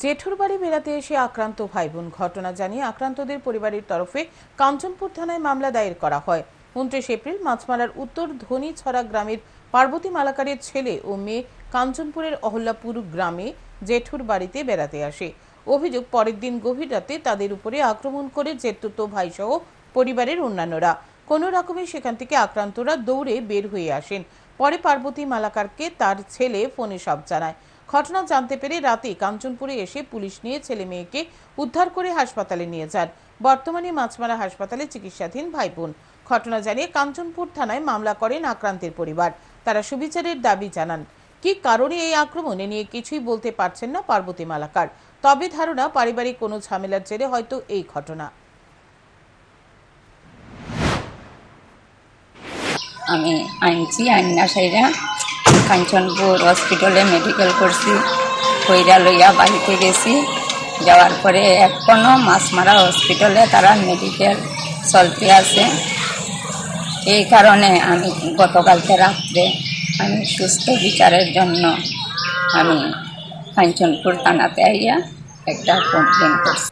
জেঠুর বাড়ি বেড়াতে এসে আক্রান্ত ভাই বোন ঘটনা জানিয়ে আক্রান্তদের পরিবারের তরফে কাঞ্চনপুর থানায় মামলা দায়ের করা হয়। উনত্রিশ এপ্রিল মাছমারার উত্তর ধনীছড়া গ্রামের পার্বতী মালাকারের ছেলে ও মেয়ে কাঞ্চনপুরের অহল্যাপুর গ্রামে জেঠুর বাড়িতে বেড়াতে আসে। অভিযোগ, পরের দিন গভীর রাতে তাদের উপরে আক্রমণ করে জেঠুতো ভাইসহ পরিবারের অন্যান্যরা। কোনো রকমে সেখান থেকে আক্রান্তরা দৌড়ে বের হয়ে আসেন। পরে পার্বতী মালাকারকে তার ছেলে ফোনে সব জানায়। ঘটনা জানতে পেরে রাতে কাঞ্চনপুরে এসে পুলিশ নিয়ে ছেলে মেয়েকে উদ্ধার করে হাসপাতালে নিয়ে যান। বর্তমানে মাছমারা হাসপাতালে চিকিৎসাধীন ভাই বোন। ঘটনা জানিয়ে কাঞ্চনপুর থানায় মামলা করেন আক্রান্তের পরিবার। তারা সুবিচারের দাবি জানান। কি কারণে এই আক্রমণ? নিয়ে কিছুই বলতে পারছেন না পার্বতী মালাকার। তবে ধারণা, পারিবারিক কোনো ঝামেলার জেরে হয়তো এই ঘটনা। আমি আনছি, আইনা সাইরা কাঞ্চনপুর হসপিটালে মেডিকেল করছি। কইরা লইয়া বাড়িতে গেছি। যাওয়ার পরে এখনও মাছমারা হসপিটালে তারা মেডিকেল চলতে আছে। এই কারণে আমি গতকালকে রাত্রে আমি সুস্থ বিচারের জন্য আমি কাঞ্চনপুর থানাতে আইয়া একটা কমপ্লেন করছি।